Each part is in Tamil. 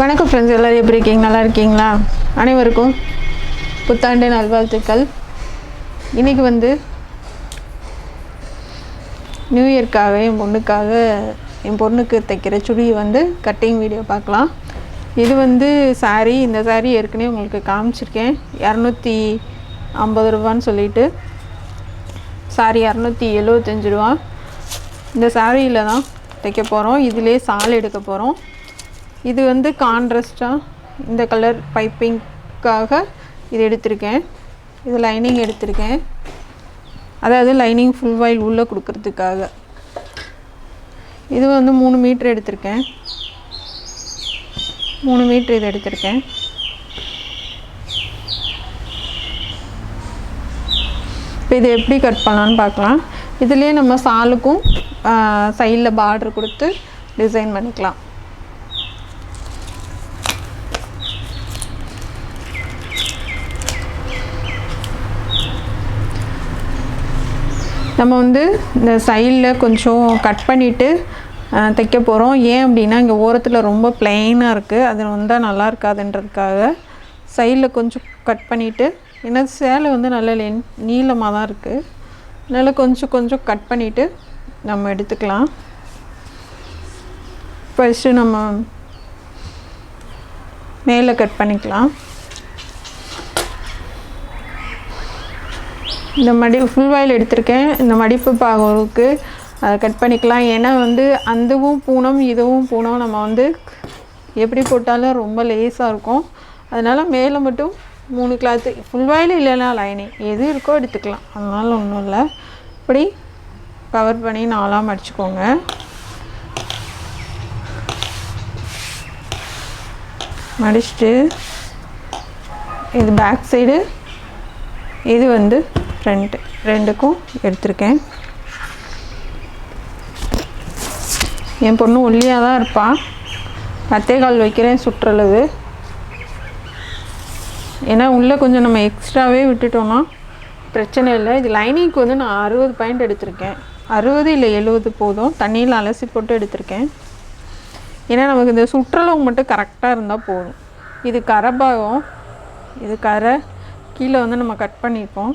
வணக்கம் ஃப்ரெண்ட்ஸ் எல்லோரும் எப்படி இருக்கீங்க? நல்லா இருக்கீங்களா? அனைவருக்கும் புத்தாண்டு நல்வாழ்த்துக்கள். இன்றைக்கி வந்து நியூ இயர்க்காக என் பொண்ணுக்காக என் பொண்ணுக்கு தைக்கிற சுடி வந்து கட்டிங் வீடியோ பார்க்கலாம். இது வந்து saree இந்த saree ஏற்கனவே உங்களுக்கு காமிச்சிருக்கேன். இரநூத்தி ஐம்பது ரூபான்னு சொல்லிட்டு. சாரி இரநூத்தி எழுபத்தஞ்சி ரூபா. இந்த சாரியில் தான் தைக்க போகிறோம் இதிலே சால் எடுக்க போகிறோம் இது வந்து கான்ட்ரஸ்டாக இந்த கலர் பைப்பிங்க்காக இது எடுத்திருக்கேன். இது லைனிங் எடுத்திருக்கேன். அதாவது லைனிங் ஃபுல் வாயில் உள்ளே கொடுக்கறதுக்காக. இது வந்து மூணு மீட்ரு எடுத்திருக்கேன். மூணு மீட்ரு இது எடுத்திருக்கேன். இப்போ இது எப்படி கட் பண்ணலான்னு பார்க்கலாம். இதுலேயே நம்ம சாலுக்கும் சைடில் பார்டர் கொடுத்து டிசைன் பண்ணிக்கலாம். நம்ம வந்து இந்த சைடில் கொஞ்சம் கட் பண்ணிவிட்டு தைக்க போகிறோம் ஏன் அப்படின்னா இங்கே ஓரத்தில் ரொம்ப பிளெயினாக இருக்குது அது வந்தால் நல்லா இருக்காதுன்றதுக்காக சைடில் கொஞ்சம் கட் பண்ணிவிட்டு ஏன்னா சேலை வந்து நல்ல லென் நீளமாக தான் இருக்குது அதனால் கொஞ்சம் கொஞ்சம் கட் பண்ணிவிட்டு நம்ம எடுத்துக்கலாம். ஃபஸ்ட்டு நம்ம மேலே கட் பண்ணிக்கலாம். இந்த மடி ஃபுல் வாயில் எடுத்திருக்கேன். இந்த மடிப்பு பாகவுக்கு அதை கட் பண்ணிக்கலாம். ஏன்னா வந்து அந்தவும் பூனம் இதுவும் பூனம் நம்ம வந்து எப்படி போட்டாலும் ரொம்ப லேஸாக இருக்கும். அதனால் மேலே மட்டும் மூணு கிளாத்து ஃபுல் வாயில் இல்லைன்னா லைனிங் எது இருக்கோ எடுத்துக்கலாம். அதனால் ஒன்றும் இல்லை. இப்படி கவர் பண்ணி நாலாம் மடிச்சுக்கோங்க. மடிச்சுட்டு இது பேக் சைடு இது வந்து ஃப்ரண்ட்டு ரெண்டுக்கும் எடுத்திருக்கேன். என் பொண்ணு ஒல்லியாக தான் இருப்பாள் பத்தே கால் வைக்கிறேன் சுற்றளவு. ஏன்னா உள்ளே கொஞ்சம் நம்ம எக்ஸ்ட்ராவே விட்டுட்டோம்னா பிரச்சனை இல்லை. இது லைனிங்க்கு வந்து நான் அறுபது பாயிண்ட் எடுத்திருக்கேன். அறுபது இல்லை எழுபது போதும். தண்ணியில் அலசி போட்டு எடுத்திருக்கேன். ஏன்னா நமக்கு இந்த சுற்றளவு மட்டும் கரெக்டாக இருந்தால் போதும். இது கரை பாகம் இது கரை. கீழே வந்து நம்ம கட் பண்ணியிருப்போம்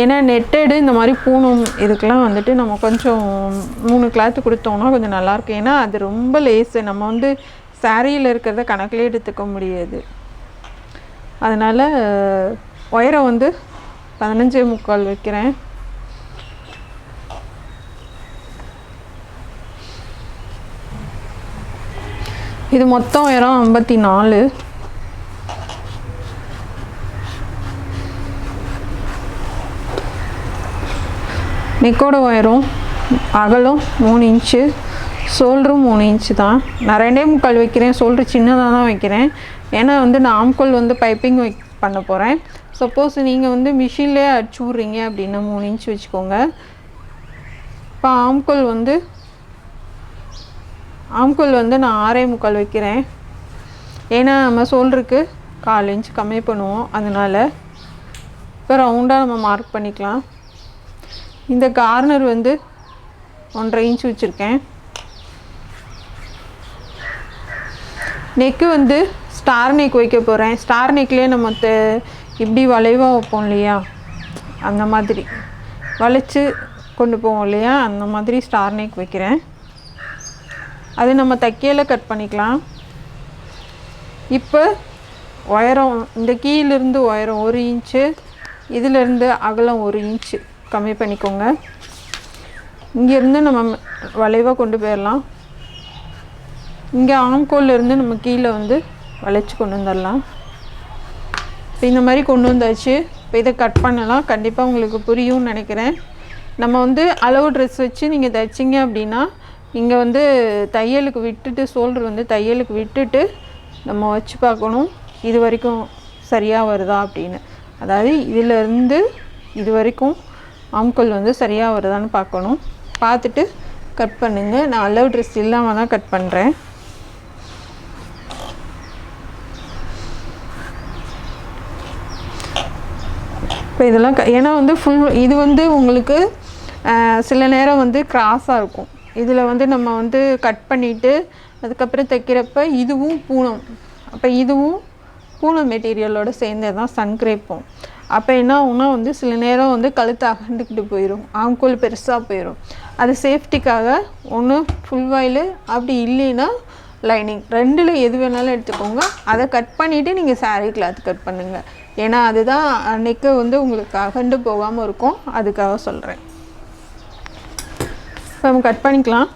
ஏன்னா நெட்டடு இந்த மாதிரி பூணும் இதுக்கெலாம் வந்துட்டு நம்ம கொஞ்சம் மூணு கிளாத்து கொடுத்தோம்னா கொஞ்சம் நல்லாயிருக்கும் ஏன்னா அது ரொம்ப லேஸு நம்ம வந்து சாரியில் இருக்கிறத கணக்கிலே எடுத்துக்க முடியாது. அதனால் உயரம் வந்து பதினஞ்சே முக்கால் வைக்கிறேன். இது மொத்தம் உயரம் ஐம்பத்தி நாலு. நெக்கோட உயரம் அகலும் மூணு இன்ச்சு சோல்டரும் மூணு இன்ச்சு தான். நான் ரெண்டே முக்கால் வைக்கிறேன் சோல்டர் சின்னதாக தான் வைக்கிறேன். ஏன்னா வந்து நான் ஆம்கோல் வந்து பைப்பிங் வை பண்ண போகிறேன் சப்போஸ் நீங்கள் வந்து மிஷின்லேயே அடிச்சு விட்றீங்க அப்படின்னா மூணு இன்ச் வச்சுக்கோங்க. இப்போ ஆம்கோல் வந்து ஆம்கோல் வந்து நான் ஆறே முக்கால் வைக்கிறேன். ஏன்னா நம்ம சோல்டருக்கு கால் இன்ச் கம்மி பண்ணுவோம் அதனால். இப்போ ரவுண்டாக நம்ம மார்க் பண்ணிக்கலாம். இந்த கார்னர் வந்து ஒன்றரை இன்ச் வச்சுருக்கேன். நெக்கு வந்து ஸ்டார் நெக் வைக்க போகிறேன் ஸ்டார் நெக்லேயே நம்ம இப்படி வளைவாக வைப்போம் இல்லையா? அந்த மாதிரி. வளைச்சு கொண்டு போவோம் இல்லையா? அந்த மாதிரி ஸ்டார் நெக் வைக்கிறேன். அது நம்ம தைக்கையில் கட் பண்ணிக்கலாம். இப்போ உயரம் இந்த கீழிருந்து உயரம் ஒரு இன்ச்சு இதிலிருந்து அகலம் ஒரு இன்ச்சு. கம்மி பண்ணிக்கோங்க. இங்கேருந்து நம்ம வளைவாக கொண்டு போயிடலாம் இங்கே ஆம்கோல்லேருந்து நம்ம கீழே வந்து வளைச்சி கொண்டு வந்துடலாம் இப்போ இந்த மாதிரி கொண்டு வந்தாச்சு. இப்போ இதை கட் பண்ணலாம். கண்டிப்பாக உங்களுக்கு புரியும்னு நினைக்கிறேன். நம்ம வந்து அளவு ட்ரெஸ் வச்சு நீங்கள் தைச்சிங்க அப்படின்னா இங்கே வந்து தையலுக்கு விட்டுட்டு சோல்டர் வந்து தையலுக்கு விட்டுட்டு நம்ம வச்சு பார்க்கணும். இது வரைக்கும் சரியாக வருதா அப்படின்னு. அதாவது இதிலிருந்து இது வரைக்கும் ஆம்கோல் வந்து சரியாக வருதான்னு பார்க்கணும். பார்த்துட்டு கட் பண்ணுங்கள் நான் அளவு ட்ரெஸ் இல்லாமல் தான் கட் பண்ணுறேன் இப்போ இதெல்லாம் க- ஏன்னா வந்து ஃபுல் இது வந்து உங்களுக்கு சில நேரம் வந்து கிராஸாக இருக்கும். இதில் வந்து நம்ம வந்து கட் பண்ணிவிட்டு அதுக்கப்புறம் தைக்கிறப்ப இதுவும் பூனம். அப்போ இதுவும் பூனம் மெட்டீரியலோட சேர்ந்தே தான் சன்க்ரேப்போம் அப்போ என்ன ஆகும்னா வந்து சில நேரம் வந்து கழுத்து அகண்டுக்கிட்டு போயிடும் ஆங்கோல் பெருசாக போயிடும் அது சேஃப்டிக்காக ஒன்று ஃபுல் வாயில் அப்படி இல்லைன்னா லைனிங் ரெண்டில் எது வேணாலும் எடுத்துக்கோங்க. அதை கட் பண்ணிவிட்டு நீங்கள் சாரீ கிளாத் கட் பண்ணுங்கள் ஏன்னா அதுதான் அன்றைக்கு வந்து உங்களுக்கு அகண்டு போகாமல் இருக்கும். அதுக்காக சொல்கிறேன் இப்போ நம்ம கட் பண்ணிக்கலாம்.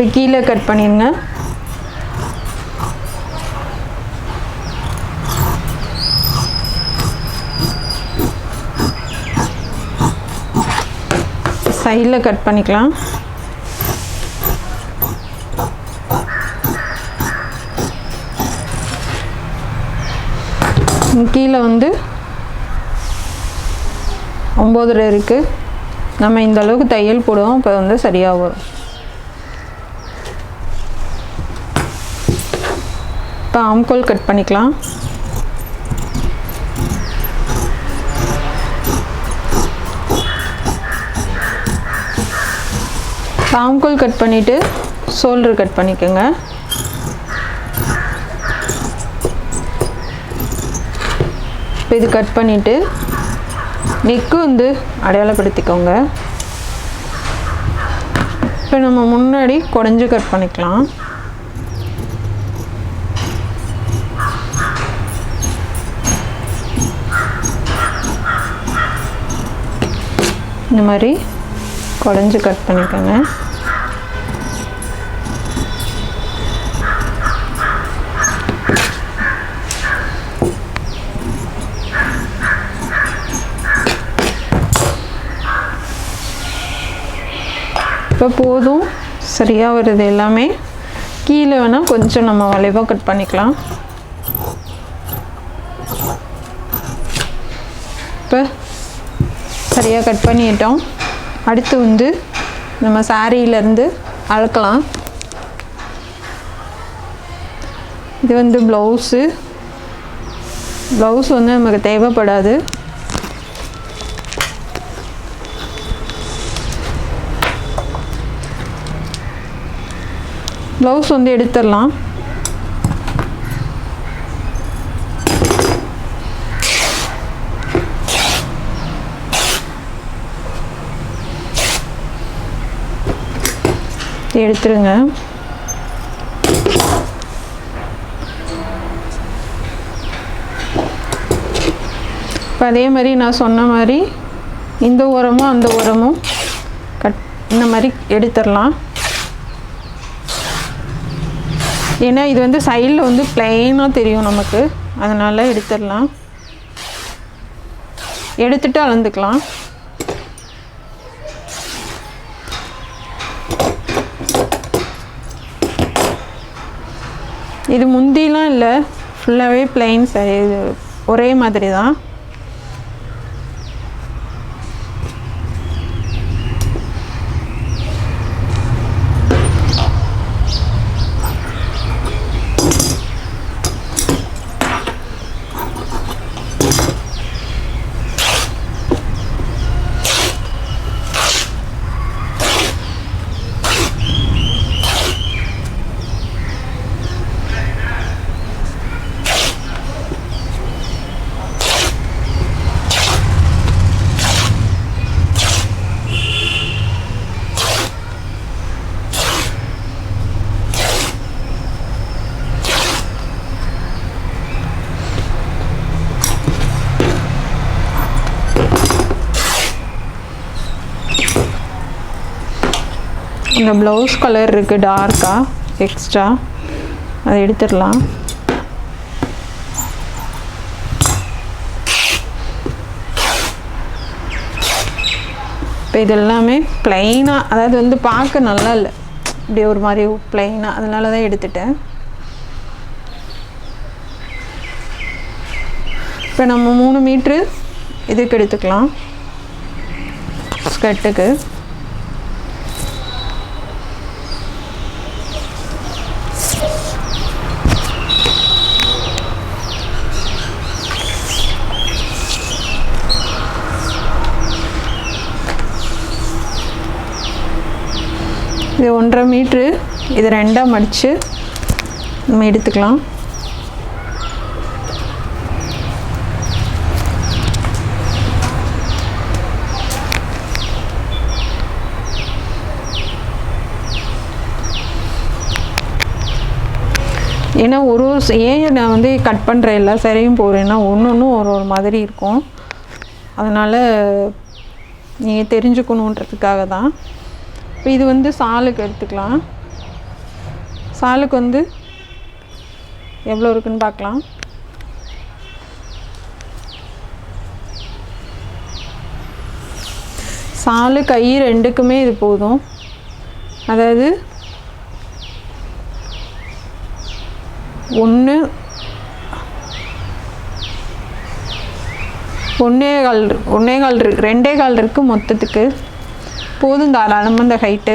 இப்போ கீழே கட் பண்ணிடுங்க சைடில் கட் பண்ணிக்கலாம். கீழே வந்து ஒம்பது இருக்குது நம்ம இந்த அளவுக்கு தையல் போடுவோம் இப்போ வந்து சரியாக வரும். இப்போ ஆம்கோல் கட் பண்ணிக்கலாம். ஆம்கோல் கட் பண்ணிவிட்டு ஷோல்டர் கட் பண்ணிக்கோங்க. இப்போ இது கட் பண்ணிவிட்டு நெக்கு வந்து அடையாளப்படுத்திக்கோங்க. இப்போ நம்ம முன்னாடி குடஞ்சி கட் பண்ணிக்கலாம். இந்த மாதிரி குடஞ்சி கட் பண்ணிக்கோங்க. இப்போ போதும். சரியாக வருது எல்லாமே. கீழே வேணால் கொஞ்சம் நம்ம வளைவாக கட் பண்ணிக்கலாம் இப்போ சரியாக கட் பண்ணிட்டோம். அடுத்து வந்து நம்ம சாரியிலேருந்து அளக்கலாம் இது வந்து ப்ளவுஸு ப்ளவுஸ் வந்து நமக்கு தேவைப்படாது. ப்ளவுஸ் வந்து எடுத்துடலாம். எடுத்துருங்க. இப்போ அதே மாதிரி நான் சொன்ன மாதிரி இந்த உரமும் அந்த உரமும் கட் இந்த மாதிரி எடுத்துடலாம். ஏன்னா இது வந்து சைடில் வந்து பிளெயினாக தெரியும் நமக்கு. அதனால் எடுத்துடலாம். எடுத்துட்டு அளந்துக்கலாம். இது முந்திலாம் இல்லை. ஃபுல்லாகவே பிளெயின் சரி ஒரே மாதிரி தான் இந்த ப்ளவுஸ் கலர் இருக்குது டார்க்காக எக்ஸ்ட்ரா அதை எடுத்துடலாம். இப்போ இது எல்லாமே ப்ளைனாக அதாவது வந்து பார்க்க நல்லா இல்லை. இப்படி ஒரு மாதிரி ப்ளைனாக அதனால தான் எடுத்துட்டேன். இப்போ நம்ம மூணு மீட்ரு இதுக்கு எடுத்துக்கலாம். ஸ்கர்ட்டுக்கு இது ஒன்றரை மீட்ரு. இது ரெண்டாக மடித்து நம்ம எடுத்துக்கலாம். ஏன்னா ஒரு ஒரு ஏன் நான் வந்து கட் பண்ணுற எல்லா சரியும் போகிறேன்னா ஒன்று ஒன்றும் ஒரு ஒரு மாதிரி இருக்கும். அதனால் நீங்கள் தெரிஞ்சுக்கணுன்றதுக்காக தான். இப்போ இது வந்து சாலுக்கு எடுத்துக்கலாம். சாலுக்கு வந்து எவ்வளோ இருக்குன்னு பார்க்கலாம். சாலு கை ரெண்டுக்குமே இது போதும். அதாவது ஒன்று ஒன்றே கால் ஒன்றே கால் இருக்கு ரெண்டே கால் இருக்குது மொத்தத்துக்கு. போதும் தாராளமாக இந்த ஹைட்டு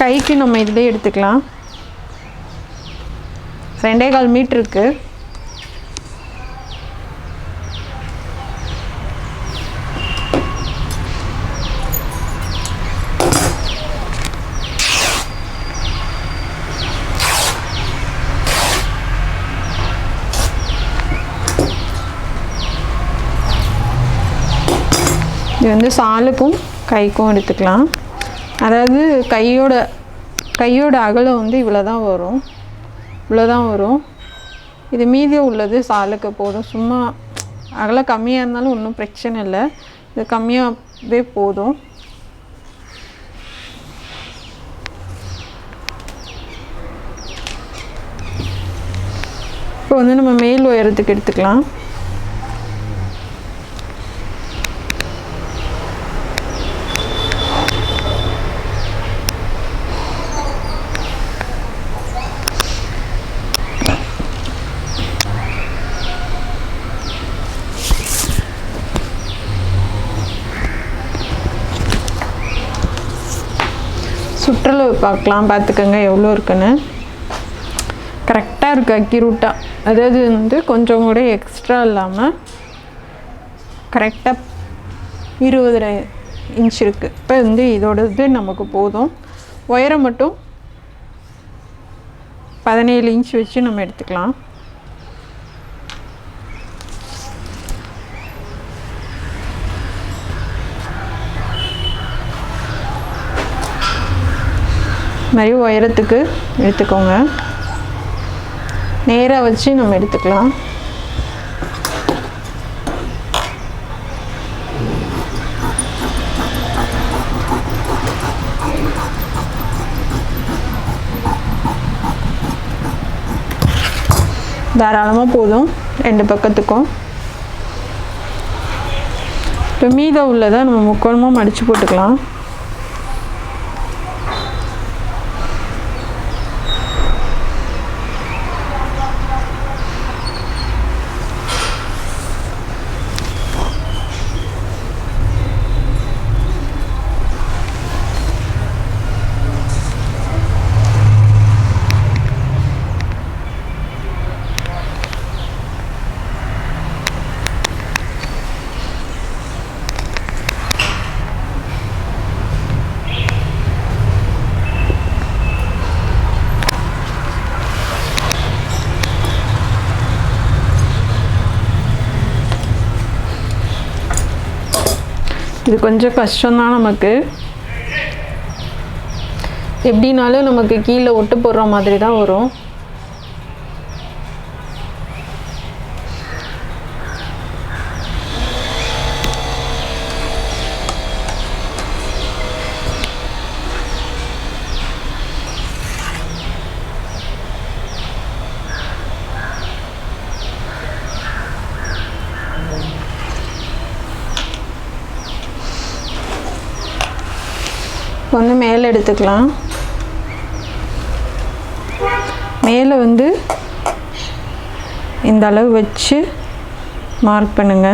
கைக்கு நம்ம இதிலே எடுத்துக்கலாம். ரெண்டே கால் மீட்ருக்கு இது வந்து சாலுக்கும் கைக்கும் எடுத்துக்கலாம். அதாவது கையோட கையோட அகலம் வந்து இவ்வளோ தான் வரும். இவ்வளோ தான் வரும். இது மீதி உள்ளது சாலுக்கு போதும். சும்மா அகலம் கம்மியாக இருந்தாலும் ஒன்றும் பிரச்சனை இல்லை. இது கம்மியாகவே போதும். இப்போ வந்து நம்ம மேல் உயரத்துக்கு எடுத்துக்கலாம் சுற்றளவு பார்க்கலாம் பார்த்துக்கோங்க எவ்வளோ இருக்குன்னு. கரெக்டாக இருக்குது அக்யூரூட்டாக அதாவது வந்து கொஞ்சம் கூட எக்ஸ்ட்ரா இல்லாமல் கரெக்டாக இருபது இன்ச் இருக்குது இப்போ வந்து இதோட இது நமக்கு போதும். உயரம் மட்டும் பதினேழு இன்ச் வச்சு நம்ம எடுத்துக்கலாம். மாதிரி உயரத்துக்கு எடுத்துக்கோங்க. நேராக வச்சு நம்ம எடுத்துக்கலாம். தாராளமாக போதும் ரெண்டு பக்கத்துக்கும். இப்போ மீதம் உள்ளதை நம்ம முக்கோணமாக மடித்து போட்டுக்கலாம். கொஞ்சம் கஷ்டம்தான் நமக்கு. எப்படினாலும் நமக்கு கீழே ஒட்டு போடுற மாதிரி தான் வரும் வந்து மேலே எடுத்துக்கலாம். மேலே வந்து இந்த அளவு வச்சு மார்க் பண்ணுங்க.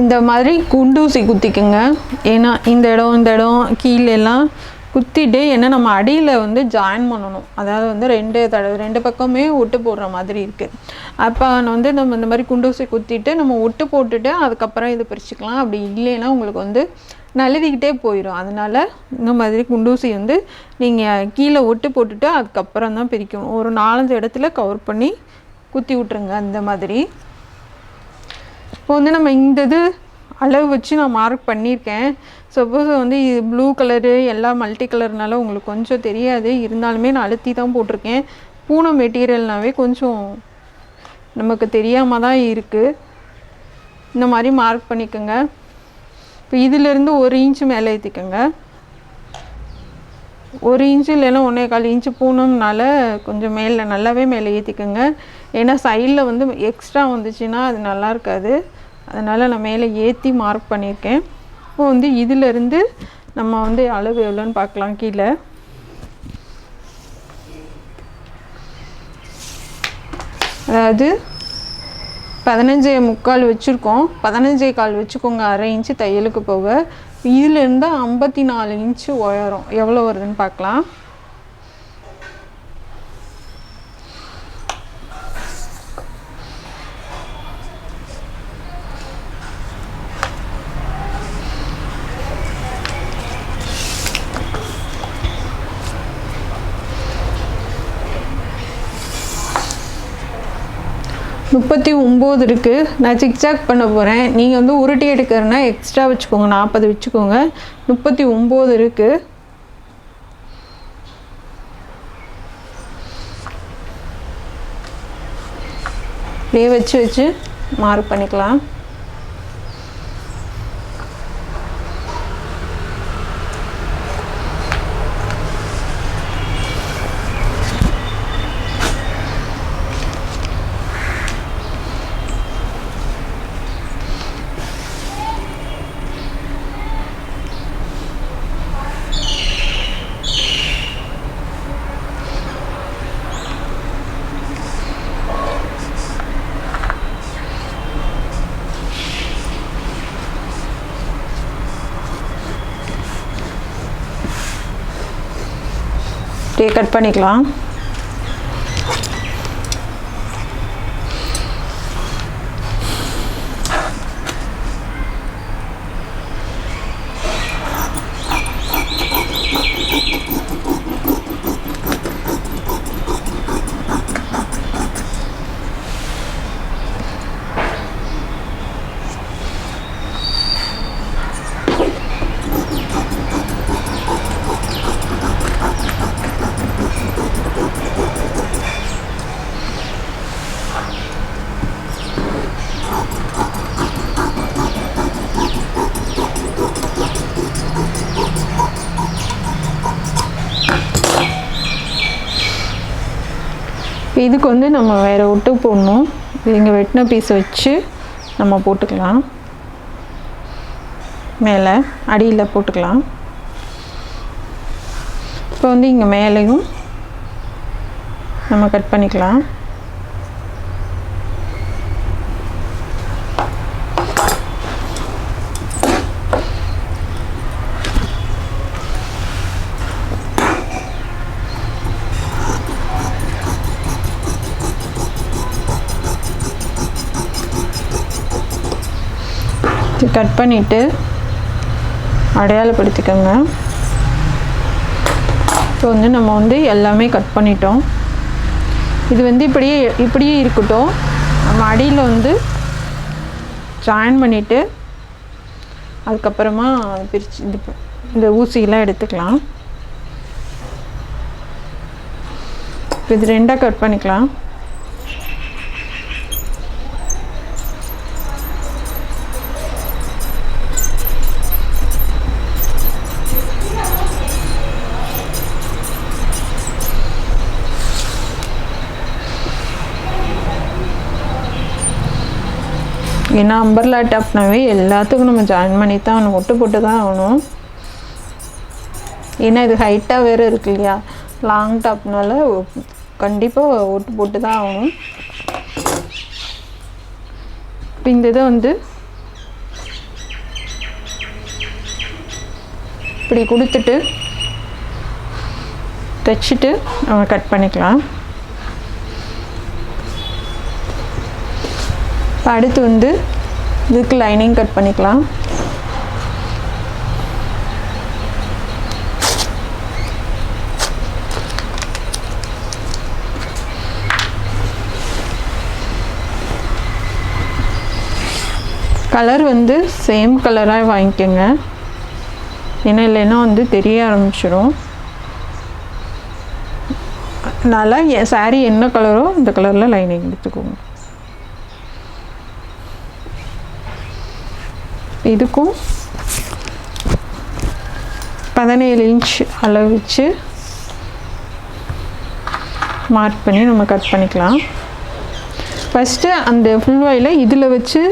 இந்த மாதிரி குண்டூசி குத்திக்குங்க. ஏன்னா இந்த இடம் இந்த இடம் கீழெல்லாம் குத்திட்டு என்ன நம்ம அடியில் வந்து ஜாயின் பண்ணணும். அதாவது வந்து ரெண்டு தடவை ரெண்டு பக்கமே ஒட்டு போடுற மாதிரி இருக்குது அப்போ வந்து நம்ம இந்த மாதிரி குண்டூசி குத்திட்டு நம்ம ஒட்டு போட்டுட்டு அதுக்கப்புறம் இது பிரிச்சுக்கலாம். அப்படி இல்லைன்னா உங்களுக்கு வந்து நழுவிக்கிட்டே போயிடும் அதனால் இந்த மாதிரி குண்டூசி வந்து நீங்கள் கீழே ஒட்டு போட்டுட்டு அதுக்கப்புறம் தான் பிரிக்கணும். ஒரு நாலஞ்சு இடத்துல கவர் பண்ணி குத்தி விட்ருங்க அந்த மாதிரி. இப்போ வந்து நம்ம இந்த இது அளவு வச்சு நான் மார்க் பண்ணியிருக்கேன். சப்போஸ் வந்து இது ப்ளூ கலரு எல்லாம் மல்டி கலர்னால உங்களுக்கு கொஞ்சம் தெரியாது. இருந்தாலுமே நான் அழுத்தி தான் போட்டிருக்கேன். பூனம் மெட்டீரியல்னாவே கொஞ்சம் நமக்கு தெரியாமல் தான் இருக்குது இந்த மாதிரி மார்க் பண்ணிக்கோங்க. இப்போ இதிலேருந்து ஒரு இன்ச்சு மேலே ஏற்றிக்கோங்க ஒரு இன்ச்சு இல்லைன்னா ஒன்றே கால் இன்ச்சு பூனம்னால கொஞ்சம் மேலே நல்லாவே மேலே ஏற்றிக்கோங்க ஏன்னா சைடில் வந்து எக்ஸ்ட்ரா வந்துச்சுன்னா அது நல்லா இருக்காது. அதனால் நான் மேலே ஏற்றி மார்க் பண்ணியிருக்கேன். இப்போ வந்து இதிலிருந்து நம்ம வந்து அளவு எவ்வளோன்னு பார்க்கலாம் கீழே. அதாவது பதினஞ்சே முக்கால் வச்சுருக்கோம். பதினஞ்சே கால் வச்சுக்கோங்க அரை இன்ச்சு தையலுக்கு போக. இதுலேருந்து ஐம்பத்தி நாலு இன்ச்சு உயரம். எவ்வளோ வருதுன்னு பார்க்கலாம். முப்பத்தி ஒம்பது இருக்குது நான் சிக்ஸாக் பண்ண போகிறேன் நீங்கள் வந்து உருட்டி எடுக்கிறனா எக்ஸ்ட்ரா வச்சுக்கோங்க. நாற்பது வச்சுக்கோங்க. முப்பத்தி ஒம்பது இருக்குது அப்படியே வச்சு வச்சு மார்க் பண்ணிக்கலாம். அப்படியே கட் பண்ணிக்கலாம். இதுக்கு வந்து நம்ம வேறு ஒட்டு போடணும். இது இங்கே வெட்டின பீஸ் வச்சு நம்ம போட்டுக்கலாம். மேலே அடியில் போட்டுக்கலாம். இப்போ வந்து இங்கே மேலேயும் நம்ம கட் பண்ணிக்கலாம். கட் பண்ணிவிட்டு அடையாளப்படுத்திக்கோங்க. இப்போ வந்து நம்ம வந்து எல்லாமே கட் பண்ணிட்டோம். இது வந்து இப்படியே இப்படியே இருக்கட்டும். நம்ம அடியில் வந்து ஜாயின் பண்ணிவிட்டு அதுக்கப்புறமா பிரித்து இது இந்த ஊசியெலாம் எடுத்துக்கலாம். இது ரெண்டாக கட் பண்ணிக்கலாம். ஏன்னா அம்பர்லா டாப்னாவே எல்லாத்துக்கும் நம்ம ஜாயின் பண்ணி தான் ஆகணும். ஒட்டு போட்டு தான் ஆகணும். ஏன்னா இது ஹைட்டாக வேறு இருக்கு இல்லையா? லாங் டாப்னால கண்டிப்பாக ஒட்டு போட்டு தான் ஆகணும். இப்போ இந்த இதை வந்து இப்படி கொடுத்துட்டு தைச்சிட்டு நம்ம கட் பண்ணிக்கலாம். இப்போ அடுத்து வந்து இதுக்கு லைனிங் கட் பண்ணிக்கலாம். கலர் வந்து சேம் கலராக வாங்கிக்கோங்க. ஏன்னா இல்லைன்னா வந்து தெரிய ஆரம்பிச்சிடும் அதனால் என் சாரீ என்ன கலரோ அந்த கலரில் லைனிங் எடுத்துக்கோங்க. இதுக்கும் பதினேழு இன்ச் அளவு வச்சு மார்க் பண்ணி நம்ம கட் பண்ணிக்கலாம். ஃபஸ்ட்டு அந்த ஃபுல் வாயில் இதில் வச்சு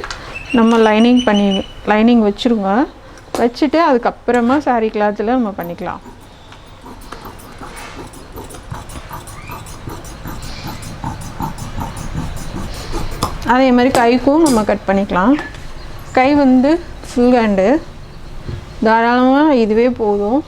நம்ம லைனிங் பண்ணி லைனிங் வச்சுருங்க. வச்சுட்டு அதுக்கப்புறமா சாரீ கிளாத்தில் நம்ம பண்ணிக்கலாம். அதே மாதிரி கைக்கும் நம்ம கட் பண்ணிக்கலாம். கை வந்து ஃபுல் ஹேண்டு தாராளமாக இதுவே போதும்.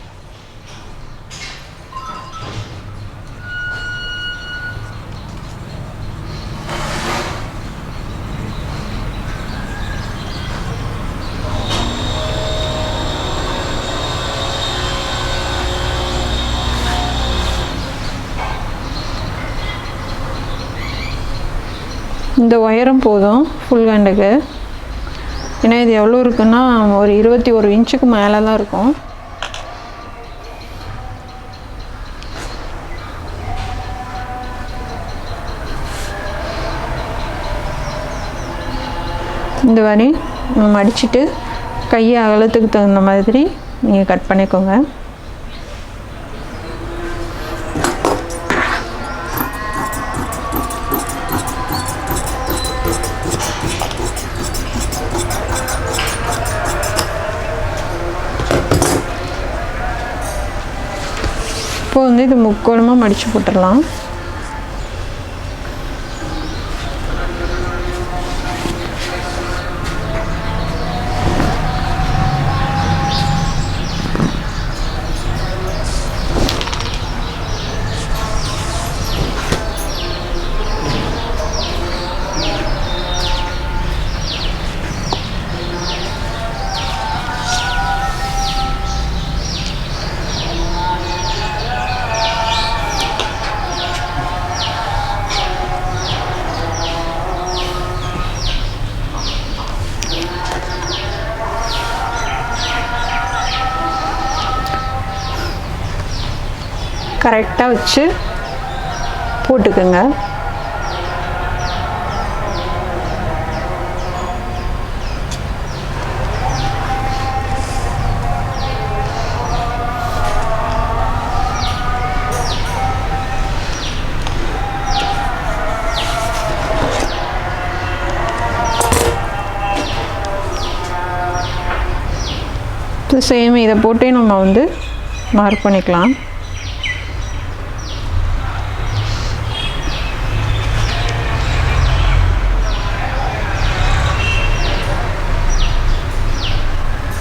இந்த உயரம் போதும் ஃபுல் ஹேண்டுக்கு ஏன்னா இது எவ்வளோ இருக்குன்னா ஒரு இருபத்தி ஒரு இன்ச்சுக்கு மேலே தான் இருக்கும். இந்த மாதிரி மடிச்சுட்டு கையை அகலத்துக்கு தகுந்த மாதிரி நீங்கள் கட் பண்ணிக்கோங்க. இது முக்கோணமாக மடித்து போட்டுடலாம். கரெக்டாக வச்சு போட்டுக்கோங்க. சேம் இதை போட்டே நம்ம வந்து மார்க் பண்ணிக்கலாம்.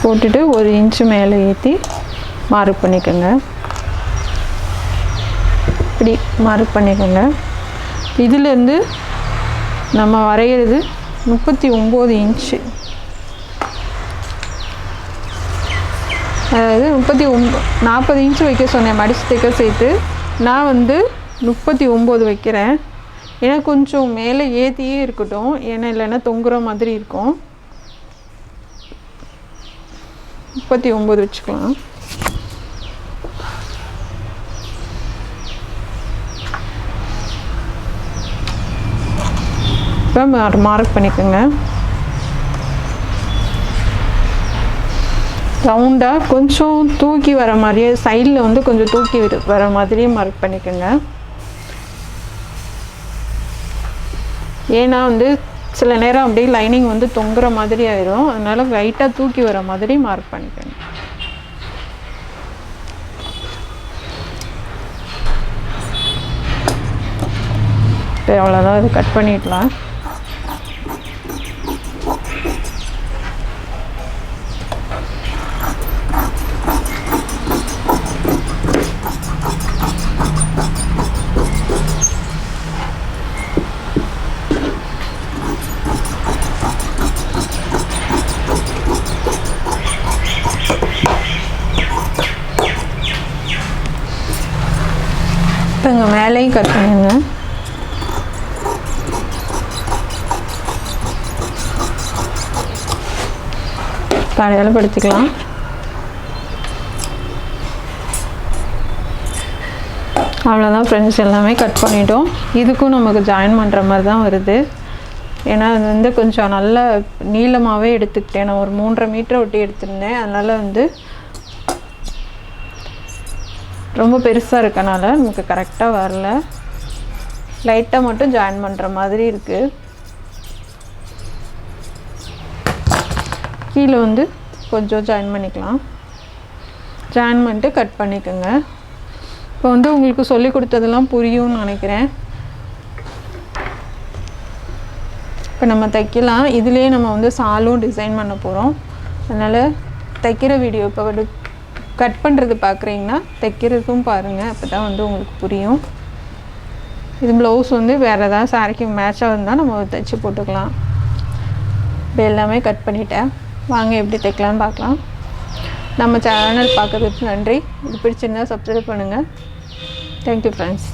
போட்டுட்டு ஒரு இன்ச்சு மேலே ஏற்றி மார்க் பண்ணிக்கோங்க. இப்படி மார்க் பண்ணிக்கோங்க. இதிலேருந்து நம்ம வரைகிறது முப்பத்தி ஒம்பது இன்ச்சு அதாவது முப்பத்தி ஒம்ப நாற்பது இன்ச்சு வைக்க சொன்னேன் மடிச்சு தைக்க சேர்த்து. நான் வந்து முப்பத்தி ஒம்பது வைக்கிறேன். ஏன்னா கொஞ்சம் மேலே ஏற்றியே இருக்கட்டும். ஏன்னா இல்லைன்னா தொங்குற மாதிரி இருக்கும். முப்பத்தி ஒம்பது வச்சுக்கலாம். இப்போ மார்க் பண்ணிக்கோங்க. ரவுண்டாக கொஞ்சம் தூக்கி வர மாதிரியே சைடில் வந்து கொஞ்சம் தூக்கி வர மாதிரியே மார்க் பண்ணிக்கோங்க. ஏன்னா வந்து சில நேரம் அப்படியே லைனிங் வந்து தொங்குற மாதிரி ஆயிரும். அதனால லைட்டாக தூக்கி வர மாதிரி மார்க் பண்ணிக்கணும் இப்போ அவ்வளோதான் இது கட் பண்ணிடலாம். அங்கே கட் பண்ணுங்க கடையில் படுத்திக்கலாம் அவ்வளோதான் ஃப்ரெண்ட்ஸ் எல்லாமே கட் பண்ணிட்டோம். இதுக்கும் நமக்கு ஜாயின் பண்ணுற மாதிரி தான் வருது. ஏன்னா அது வந்து கொஞ்சம் நல்ல நீளமாகவே எடுத்துக்கிட்டேன். நான் ஒரு மூன்றரை மீட்டர் ஒட்டி எடுத்திருந்தேன். அதனால் வந்து ரொம்ப பெருசாக இருக்கனால நமக்கு கரெக்டாக வரல. லைட்டாக மட்டும் ஜாயின் பண்ணுற மாதிரி இருக்குது கீழே வந்து கொஞ்சம் ஜாயின் பண்ணிக்கலாம். ஜாயின் பண்ணிட்டு கட் பண்ணிக்கோங்க. இப்போ வந்து உங்களுக்கு சொல்லி கொடுத்ததெல்லாம் புரியும்னு நினைக்கிறேன். இப்போ நம்ம தைக்கலாம். இதுலேயே நம்ம வந்து சாலும் டிசைன் பண்ண போகிறோம் அதனால் தைக்கிற வீடியோ இப்போ வந்து கட் பண்ணுறது பார்க்குறீங்கன்னா தைக்கிறதுக்கும் பாருங்கள் அப்போ தான் வந்து உங்களுக்கு புரியும். இது ப்ளவுஸ் வந்து வேறு ஏதாவது சாரிக்கு மேட்சாக இருந்தால் நம்ம தைச்சி போட்டுக்கலாம். இப்போ எல்லாமே கட் பண்ணிட்டேன். வாங்க எப்படி தைக்கலாம்னு பார்க்கலாம். நம்ம சேனல் பார்க்கறதுக்கு நன்றி. இது பிடிச்சிருந்தா சப்ஸ்கிரைப் பண்ணுங்கள் தேங்க்யூ ஃப்ரெண்ட்ஸ்